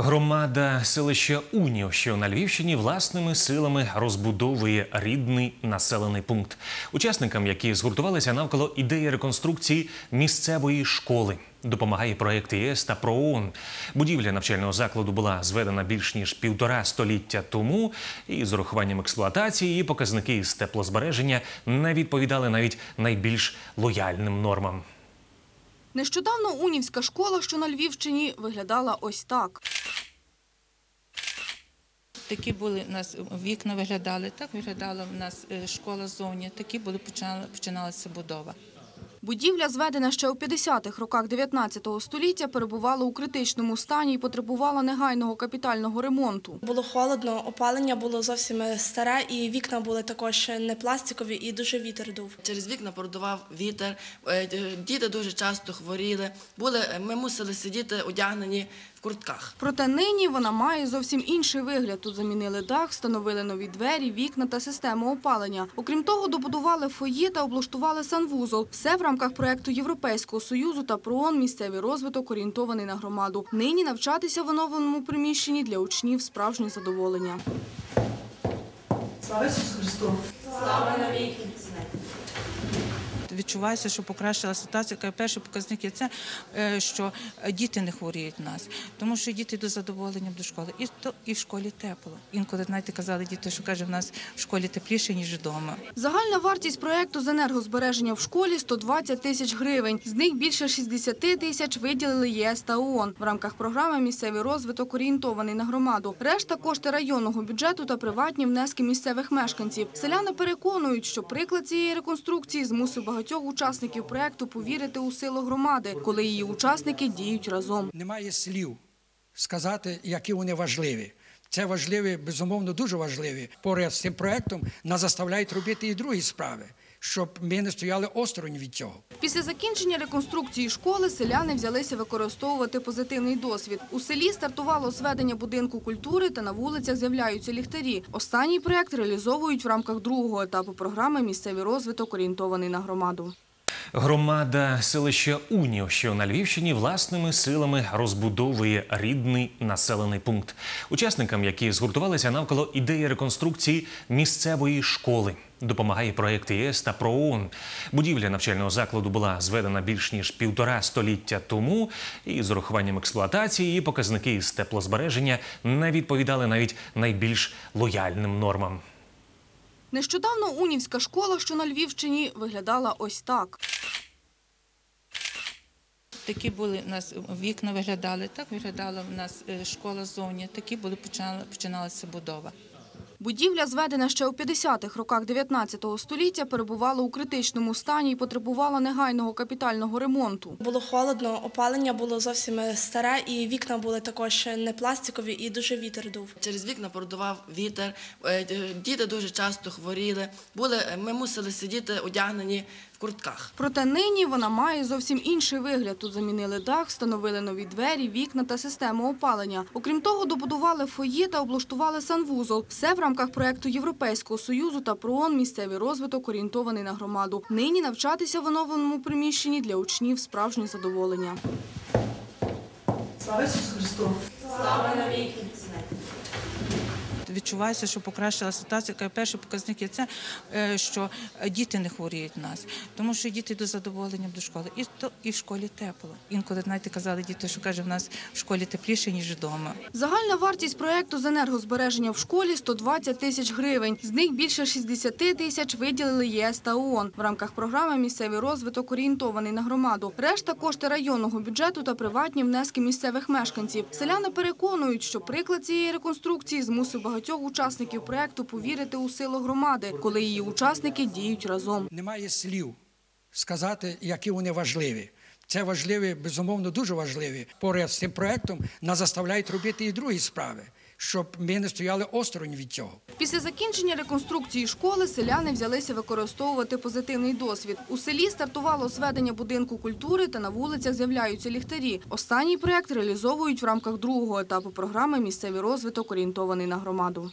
Громада селища Уніо, що на Львівщині, власними силами розбудовує рідний населений пункт. Учасникам, які згуртувалися навколо ідеї реконструкції місцевої школи, допомагає проєкт ЄС та ПРООН. Будівля навчального закладу була зведена більш ніж півтора століття тому, і з урахуванням експлуатації її показники з теплозбереження не відповідали навіть найбільш лояльним нормам. Нещодавно Унівська школа, що на Львівщині, виглядала ось так. Такі були у нас вікна виглядали, так виглядала в нас е, школа зовні, такі були починала, починалася будова. Будівля, зведена ще у 50-х роках 19 століття, перебувала у критичному стані і потребувала негайного капітального ремонту. Було холодно, опалення було зовсім старе, і вікна були також не пластикові, і дуже вітер дув. Через вікна продував вітер, е, е, діти дуже часто хворіли. Були, ми мусили сидіти одягнені в куртках. Проте нині вона має зовсім інший вигляд. Тут замінили дах, встановили нові двері, вікна та систему опалення. Окрім того, добудували фоє та облаштували санвузол. Все в рамках проекту Європейського союзу та ПРООН «Місцевий розвиток орієнтований на громаду. Нині навчатися в оновленому приміщенні для учнів справжнє задоволення. Відчувається, що покращила ситуація. Яка Перший показник є це, е, що діти не хворіють нас, тому що діти йдуть з задоволенням до школи. І то і в школі тепло. Інколи знаєте, казали діти, що каже, в нас в школі тепліше ніж вдома. Загальна вартість проекту з енергозбереження в школі – 120 тисяч гривень. З них більше 60 тисяч виділили ЄС та ООН. В рамках програми «Місцевий розвиток» орієнтований на громаду. Решта – кошти районного бюджету та приватні внески місцевих мешканців. Селяни переконують, що приклад цієї реконструкції змусив багатьох учасників проекту повірити у силу громади, коли її учасники діють разом. Немає слів сказати, які вони важливі. Це важливі, безумовно, дуже важливі. Поряд з цим проектом нас заставляють робити і другі справи, щоб ми не стояли осторонь від цього. Після закінчення реконструкції школи селяни взялися використовувати позитивний досвід. У селі стартувало зведення будинку культури та на вулицях з'являються ліхтарі. Останній проект реалізовують в рамках другого етапу програми «Місцевий розвиток орієнтований на громаду». Громада селища Уніо, що на Львівщині, власними силами розбудовує рідний населений пункт. Учасникам, які згуртувалися навколо ідеї реконструкції місцевої школи, допомагає проєкт ЄС та ПРООН. Будівля навчального закладу була зведена більш ніж півтора століття тому, і з урахуванням експлуатації її показники з теплозбереження не відповідали навіть найбільш лояльним нормам. Нещодавно Унівська школа, що на Львівщині, виглядала ось так. Такі були у нас вікна виглядали, так виглядала в нас е, школа зовні, такі були починала, починалася будова. Будівля, зведена ще у 50-х роках 19 століття, перебувала у критичному стані і потребувала негайного капітального ремонту. Було холодно, опалення було зовсім старе, і вікна були також не пластикові, і дуже вітер дув. Через вікна продував вітер, е, е, діти дуже часто хворіли. Були, ми мусили сидіти одягнені в куртках. Проте нині вона має зовсім інший вигляд. Тут замінили дах, встановили нові двері, вікна та систему опалення. Окрім того, добудували фоє та облаштували санвузол. Все в рамках проекту Європейського союзу та ПРООН «Місцевий розвиток орієнтований на громаду. Нині навчатися в оновленому приміщенні для учнів справжнє задоволення. Відчувається, що покращила ситуація. Яка Перший показник є це, е, що діти не хворіють в нас, тому що діти з задоволенням до школи. І то і в школі тепло. Інколи знаєте, казали діти, що каже, в нас в школі тепліше ніж вдома. Загальна вартість проекту з енергозбереження в школі – 120 тисяч гривень. З них більше 60 тисяч виділили ЄС та ООН. В рамках програми «Місцевий розвиток» орієнтований на громаду. Решта – кошти районного бюджету та приватні внески місцевих мешканців. Селяни переконують, що приклад цієї реконструкції змусив багатьох учасників проекту повірити у силу громади, коли її учасники діють разом. Немає слів сказати, які вони важливі. Це важливі, безумовно, дуже важливі. Поряд з цим проектом нас заставляють робити і другі справи, щоб ми не стояли осторонь від цього. Після закінчення реконструкції школи селяни взялися використовувати позитивний досвід. У селі стартувало зведення будинку культури та на вулицях з'являються ліхтарі. Останній проект реалізовують в рамках другого етапу програми «Місцевий розвиток орієнтований на громаду».